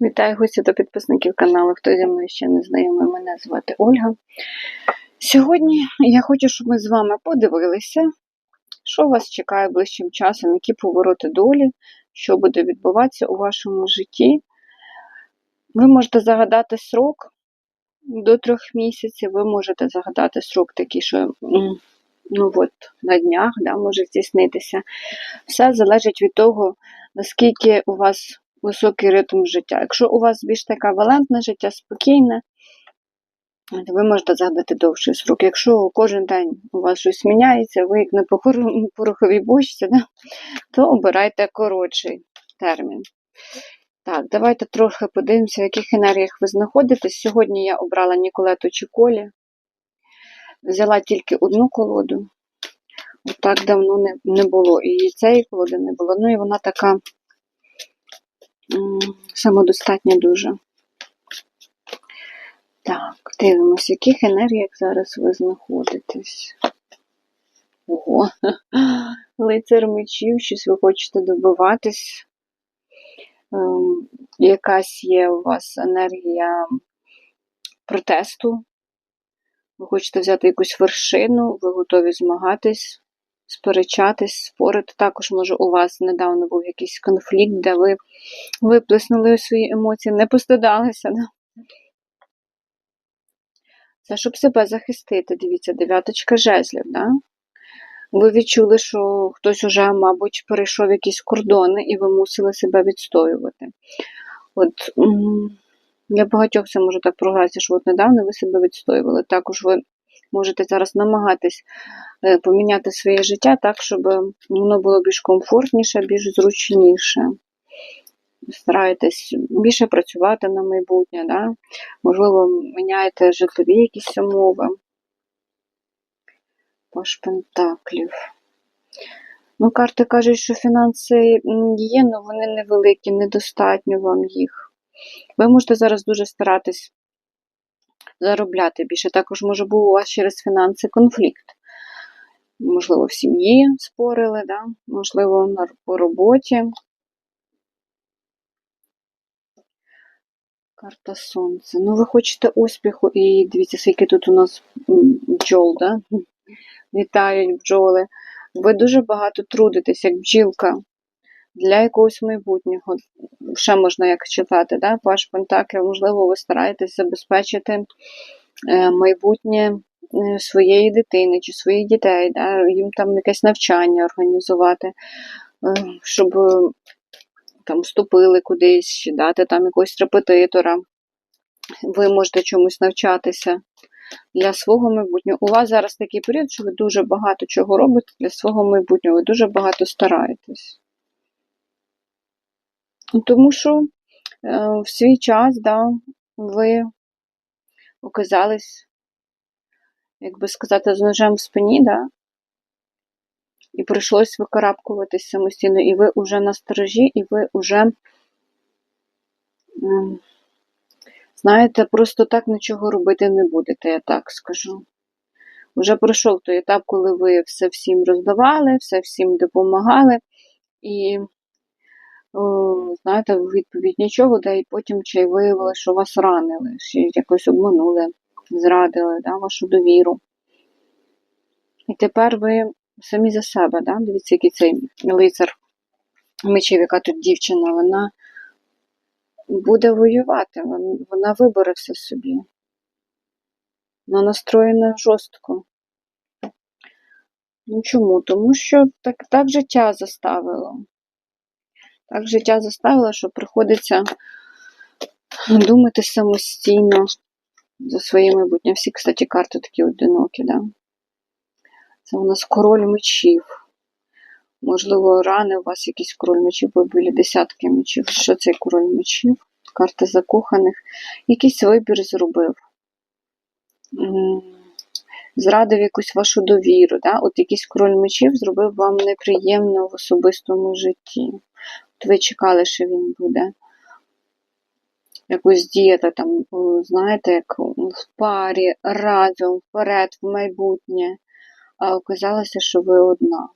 Вітаю гості та підписників каналу. Хто зі мною ще не знайомий, мене звати Ольга. Сьогодні я хочу, щоб ми з вами подивилися, що вас чекає ближчим часом, які повороти долі, що буде відбуватися у вашому житті. Ви можете загадати срок до трьох місяців, ви можете загадати срок такий, що ну от, на днях да, може здійснитися. Все залежить від того, наскільки у вас високий ритм життя. Якщо у вас більш таке валентне життя, спокійне, ви можете загадати довший срок. Якщо кожен день у вас щось міняється, ви як на пороховій бочці, да, то обирайте коротший термін. Так, давайте трохи подивимося, в яких енергіях ви знаходитесь. Сьогодні я обрала Ніколету Чіколі. Взяла тільки одну колоду. Так давно не, не було. І цієї колоди не було. Ну і вона така самодостатня дуже. Так, дивимося, в яких енергіях зараз ви знаходитесь. Ого, лицар мечів, щось ви хочете добиватись. Ем, якась є у вас енергія протесту. Ви хочете взяти якусь вершину, ви готові змагатись, сперечатись, спорити. Також, може, у вас недавно був якийсь конфлікт, де ви виплеснули свої емоції, не постидалися. Да? Це щоб себе захистити. Дивіться, дев'яточка жезлів. Да? Ви відчули, що хтось уже, мабуть, перейшов якісь кордони, і ви мусили себе відстоювати. От для багатьох це може так програтися, що от недавно ви себе відстоювали. Також ви можете зараз намагатись е, поміняти своє життя так, щоб воно було більш комфортніше, більш зручніше. Стараєтесь більше працювати на майбутнє, да? можливо, міняєте житлові якісь умови. Паш Пентаклів. Ну, карти кажуть, що фінанси є, але вони невеликі, недостатньо вам їх. Ви можете зараз дуже старатись заробляти більше. Також може був у вас через фінанси конфлікт. Можливо, в сім'ї спорили, да? можливо, на, роботі. Карта Сонця. Ну, ви хочете успіху, і дивіться, скільки тут у нас бджол, да? Вітають бджоли. Ви дуже багато трудитесь, як бджілка, для якогось майбутнього. Ще можна як читати, да? ваш Пентаклів, можливо, ви стараєтесь забезпечити е, майбутнє е, своєї дитини чи своїх дітей, да? їм там якесь навчання організувати, е, щоб там вступили кудись, дати там якогось репетитора. Ви можете чомусь навчатися для свого майбутнього. У вас зараз такий період, що ви дуже багато чого робите для свого майбутнього, ви дуже багато стараєтесь. Тому що е, в свій час, да, ви оказались, як би сказати, з ножем в спині, да, і прийшлось викарабкуватись самостійно, і ви вже на сторожі, і ви вже, знаєте, просто так нічого робити не будете, я так скажу. Вже пройшов той етап, коли ви все всім роздавали, все всім допомагали, і, знаєте, в відповідь нічого, да, і потім й виявили, що вас ранили, що якось обманули, зрадили да, вашу довіру. І тепер ви самі за себе, да? дивіться, який цей лицар мечів, яка тут дівчина, вона буде воювати, вона вибере все собі. Вона настроєна жорстко. Ну чому? Тому що так, так життя заставило. Так життя заставило, що приходиться думати самостійно за своє майбутнє. Всі, кстати, карти такі одинокі, да? Це у нас король мечів. Можливо, рани у вас якийсь король мечів, бо біля десятки мечів. Що це король мечів? Карта закоханих. Якийсь вибір зробив. Зрадив якусь вашу довіру. Да? От якийсь король мечів зробив вам неприємно в особистому житті. Ви чекали, що він буде. Якось діяти там, знаєте, як в парі, разом, вперед, в майбутнє. А оказалося, що ви одна.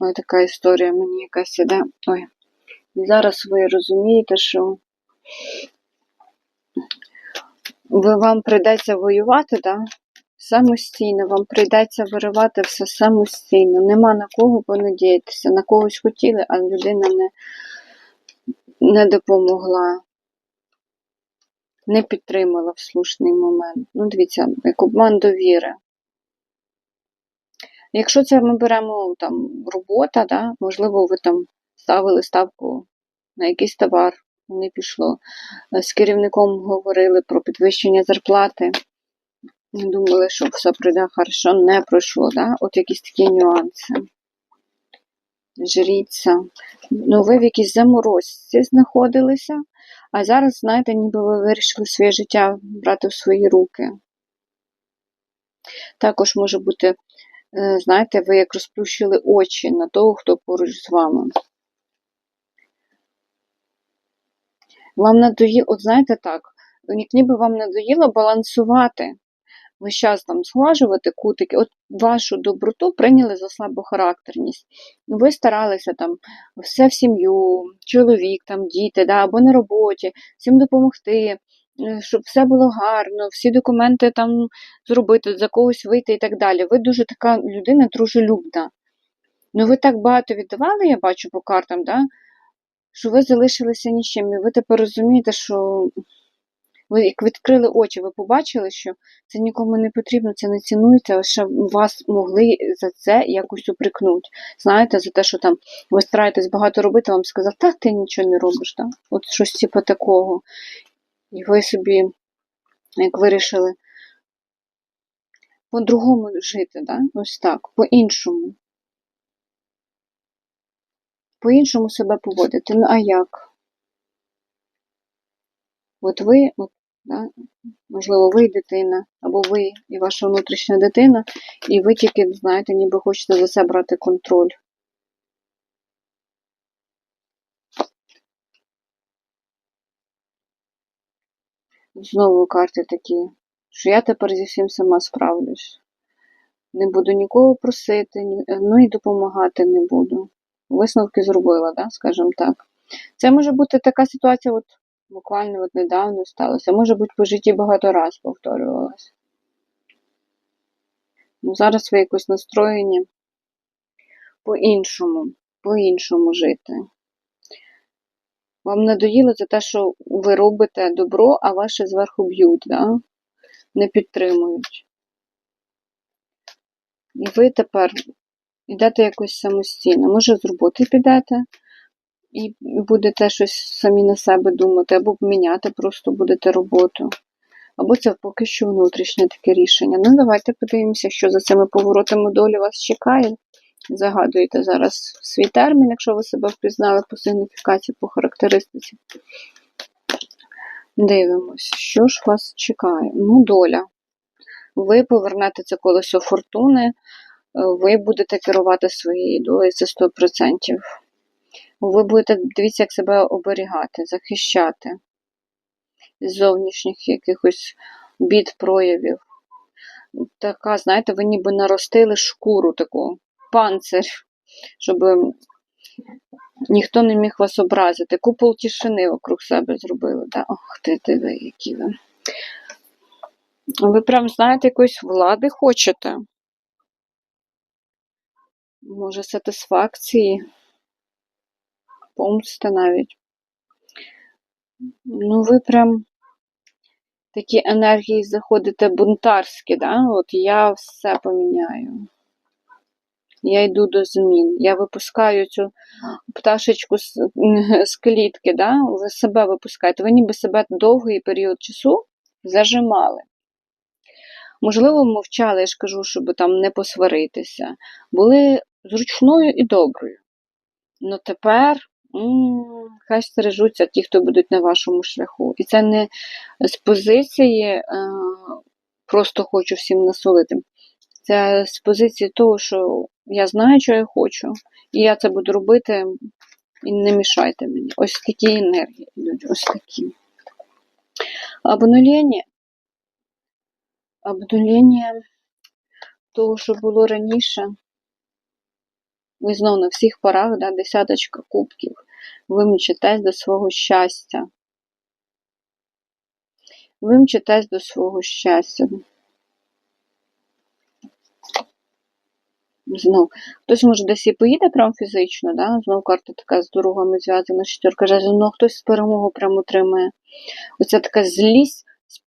Ось така історія мені якась іде. Ой. Зараз ви розумієте, що ви, вам прийдеться воювати, да? самостійно, вам прийдеться виривати все самостійно. Нема на кого понадіятися. На когось хотіли, а людина не, не допомогла, не підтримала в слушний момент. Ну, дивіться, як обман довіри. Якщо це ми беремо там робота, да, можливо, ви там ставили ставку на якийсь товар, не пішло. З керівником говорили про підвищення зарплати. Думали, що все пройде хорошо, не пройшло, да? От якісь такі нюанси. Жріться. Ну, ви в якійсь заморозці знаходилися, а зараз, знаєте, ніби ви вирішили своє життя брати в свої руки. Також може бути, е, знаєте, ви як розплющили очі на того, хто поруч з вами. Вам надоїло, от знаєте так, ніби вам надоїло балансувати весь час там зглажувати кутики, от вашу доброту прийняли за слабохарактерність. Ви старалися там все в сім'ю, чоловік, там, діти, да, або на роботі, всім допомогти, е, щоб все було гарно, всі документи там зробити, за когось вийти і так далі. Ви дуже така людина дружелюбна. Ну, ви так багато віддавали, я бачу по картам, да? що ви залишилися нічим. І ви тепер розумієте, що ви як відкрили очі, ви побачили, що це нікому не потрібно, це не цінується, ще вас могли за це якось упрекнути. Знаєте, за те, що там ви стараєтесь багато робити, вам сказав, так ти нічого не робиш, так? от щось типу такого. І ви собі, як вирішили, по-другому жити, да? ось так, по-іншому. По-іншому себе поводити. Ну, а як? От ви, от Да? Можливо, ви дитина, або ви і ваша внутрішня дитина, і ви тільки, знаєте, ніби хочете за себе брати контроль. Знову карти такі, що я тепер зі всім сама справлюсь. Не буду нікого просити, ну і допомагати не буду. Висновки зробила, да, скажімо так. Це може бути така ситуація, от буквально от недавно сталося. Може бути, по житті багато раз повторювалося. Ну, Зараз ви якось настроєні по-іншому, по-іншому жити. Вам надоїло за те, що ви робите добро, а ваші зверху б'ють, да? не підтримують. І ви тепер йдете якось самостійно. Може, з роботи підете, і будете щось самі на себе думати, або міняти просто будете роботу. Або це поки що внутрішнє таке рішення. Ну, давайте подивимося, що за цими поворотами долі вас чекає. Загадуєте зараз свій термін, якщо ви себе впізнали по сигніфікації, по характеристиці. Дивимось, що ж вас чекає? Ну, доля. Ви повернете це колесо фортуни, ви будете керувати своєю долею, це 100% ви будете, дивіться, як себе оберігати, захищати з зовнішніх якихось бід проявів. Така, знаєте, ви ніби наростили шкуру таку, панцир, щоб ніхто не міг вас образити. Купол тишини вокруг себе зробили. Да? Ох, ти, ти, ви, які ви. Ви прям, знаєте, якоїсь влади хочете? Може, сатисфакції помсти навіть. Ну, ви прям такі енергії заходите бунтарські, да? От я все поміняю. Я йду до змін. Я випускаю цю пташечку з, з клітки, да? ви себе випускаєте. Ви ніби себе довгий період часу зажимали. Можливо, мовчали, я ж кажу, щоб там не посваритися. Були зручною і доброю. Ну тепер Хай стережуться ті, хто будуть на вашому шляху. І це не з позиції е, просто хочу всім насолити. Це з позиції того, що я знаю, що я хочу, і я це буду робити, і не мішайте мені. Ось такі енергії йдуть, ось такі. Обнулення. Обнулення того, що було раніше. Ви знову на всіх парах, да, десяточка кубків, ви мчитесь до свого щастя. Ви мчитесь до свого щастя. Знов. Хтось може десь і поїде прямо фізично, да? знов карта така з дорогами зв'язана, шестерка жезлів, ну хтось з перемогу прямо отримає. Оця така злість,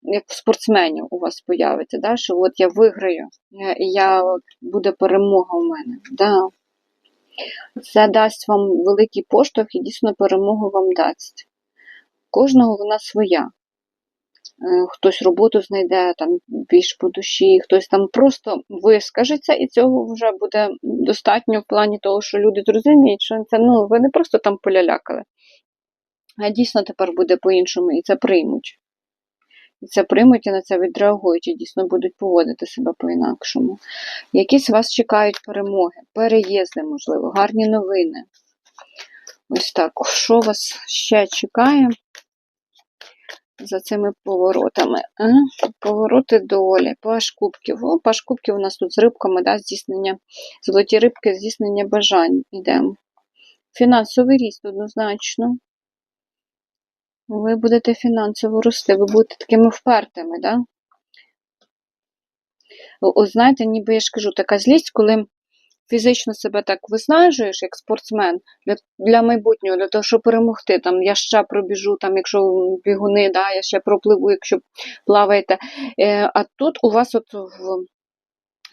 як в спортсменів у вас появиться, да? що от я виграю, я, я, буде перемога у мене. Да. Це дасть вам великий поштовх і дійсно перемогу вам дасть. Кожного вона своя. Е, Хтось роботу знайде там більш по душі, хтось там просто вискажеться, і цього вже буде достатньо в плані того, що люди зрозуміють, що це ну, ви не просто там полялякали, а дійсно тепер буде по-іншому, і це приймуть. Це приймуть і на це відреагують, і дійсно будуть поводити себе по-інакшому. Якісь вас чекають перемоги, переїзди, можливо, гарні новини. Ось так. Що вас ще чекає за цими поворотами? А? Повороти долі, паш кубків. О, паш кубків у нас тут з рибками, да, здійснення, золоті рибки, здійснення бажань. Йдемо. Фінансовий ріст однозначно. Ви будете фінансово рости, ви будете такими впертими, да? О, знаєте, ніби я ж кажу, така злість, коли фізично себе так виснажуєш, як спортсмен, для для майбутнього, для того, щоб перемогти. Там, Я ще пробіжу, там, якщо бігуни, да, я ще пропливу, якщо плаваєте. Е, А тут у вас от в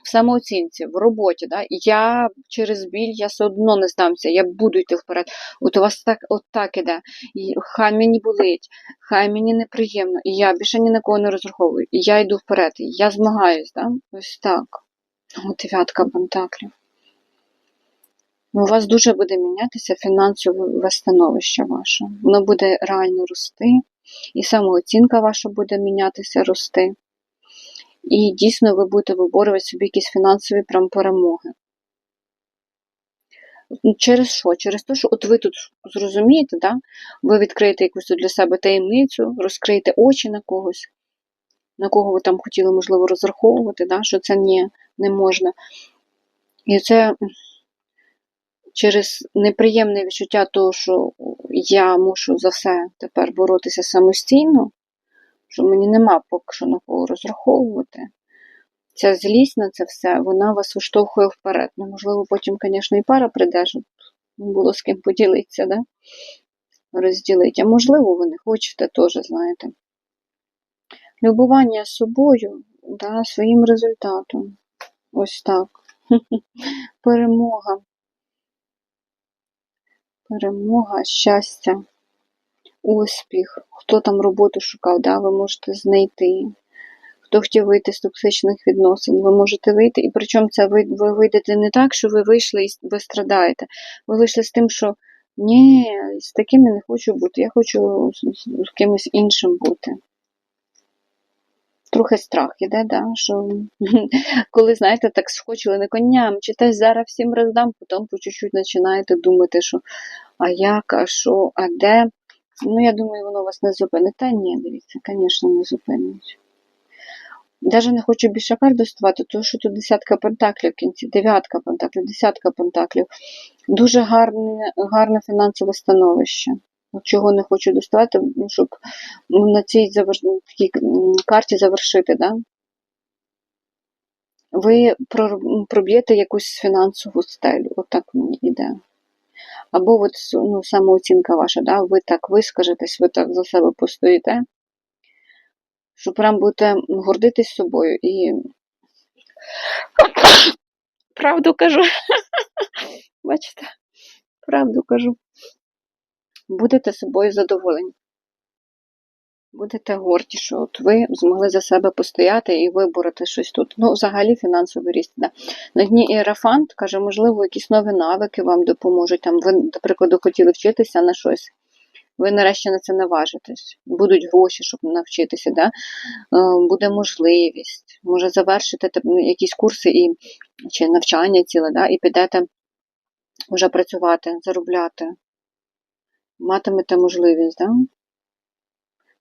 в самооцінці, в роботі, да, я через біль я все одно не здамся, я буду йти вперед. От у вас так от так іде. І Хай мені болить, хай мені неприємно, і я більше ні на кого не розраховую. І я йду вперед, я змагаюсь, да? ось так. О, дев'ятка пентаклів. Ну, у вас дуже буде мінятися фінансове становище ваше. Воно буде реально рости, і самооцінка ваша буде мінятися, рости. І дійсно ви будете виборювати собі якісь фінансові прям перемоги. Ну, через що? Через те, що от ви тут зрозумієте, да? ви відкриєте якусь для себе таємницю, розкриєте очі на когось, на кого ви там хотіли, можливо, розраховувати, да? що це ні, не можна. І це через неприємне відчуття того, що я мушу за все тепер боротися самостійно, що мені нема поки що на кого розраховувати. Ця злість на це все, вона вас виштовхує вперед. Ну, можливо, потім, звісно, і пара прийде, щоб було з ким поділитися, да? розділити. А можливо, ви не хочете теж, знаєте. Любування собою, да, своїм результатом. Ось так. Перемога. Перемога, щастя успіх, хто там роботу шукав, да, ви можете знайти. Хто хотів вийти з токсичних відносин, ви можете вийти. І причому це ви, ви вийдете не так, що ви вийшли і ви страдаєте. Ви вийшли з тим, що ні, з таким я не хочу бути, я хочу з, кимось іншим бути. Трохи страх іде, да? що коли, знаєте, так схочили не коням, чи те зараз всім роздам, потім по чуть-чуть починаєте думати, що а як, а що, а де. Ну, я думаю, воно вас не зупинить. Та ні, дивіться, звісно, не зупинить. Навіть не хочу більше карт доставати, тому що тут десятка пентаклів в кінці, дев'ятка пентаклів, десятка пентаклів. Дуже гарне гарне фінансове становище. Чого не хочу доставати, щоб на цій завер... такій карті завершити. Да? Ви проб'єте якусь фінансову стелю. Отак мені йде. Або от, ну, самооцінка ваша, да? ви так вискажетесь, ви так за себе постоїте, що прям будете гордитись собою і правду кажу. Бачите? Правду кажу. Будете собою задоволені будете горді, що от ви змогли за себе постояти і вибороти щось тут. Ну, взагалі фінансовий ріст. Да. На дні Іерафант каже, можливо, якісь нові навики вам допоможуть. Там Ви, до прикладу, хотіли вчитися на щось. Ви нарешті на це наважитесь. Будуть гроші, щоб навчитися, да? Е, буде можливість, може завершити якісь курси і, чи навчання ціле, да? і підете вже працювати, заробляти. Матимете можливість, да?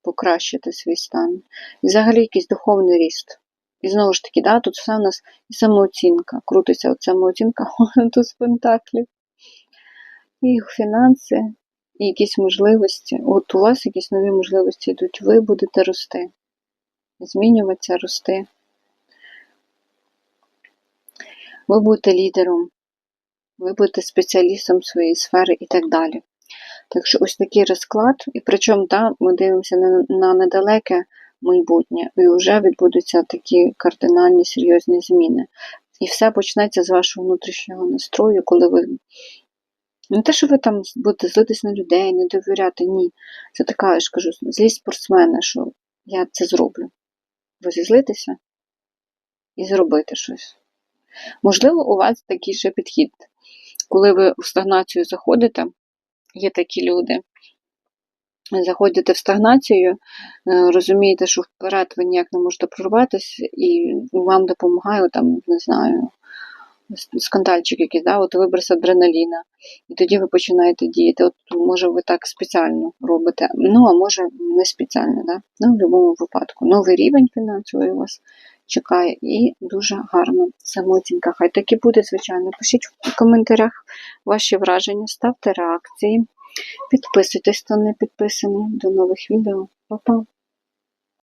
Покращити свій стан. І взагалі якийсь духовний ріст. І знову ж таки, да, тут все у нас і самооцінка. Крутиться от самооцінка тут з пентаклів. І фінанси, і якісь можливості. От у вас якісь нові можливості йдуть, ви будете рости. змінюватися, рости. Ви будете лідером, ви будете спеціалістом своєї сфери і так далі. Так що ось такий розклад, і причому там ми дивимося на, на недалеке майбутнє, і вже відбудуться такі кардинальні серйозні зміни. І все почнеться з вашого внутрішнього настрою, коли ви не те, що ви там будете злитись на людей, не довіряти, ні. Це така, я ж кажу, злість спортсмена, що я це зроблю. Розізлитися і зробити щось. Можливо, у вас такий же підхід. Коли ви в стагнацію заходите, є такі люди, заходите в стагнацію, е, розумієте, що вперед ви ніяк не можете прорватися, і вам допомагає, там, не знаю, скандальчик якийсь, да, от виброс адреналіна, і тоді ви починаєте діяти. От може ви так спеціально робите, ну а може не спеціально, да? ну в будь-якому випадку. Новий рівень фінансовий у вас чекає і дуже гарно самотінка. Хай так і буде, звичайно. Пишіть в коментарях ваші враження, ставте реакції, підписуйтесь, хто не підписаний. До нових відео. Па-па!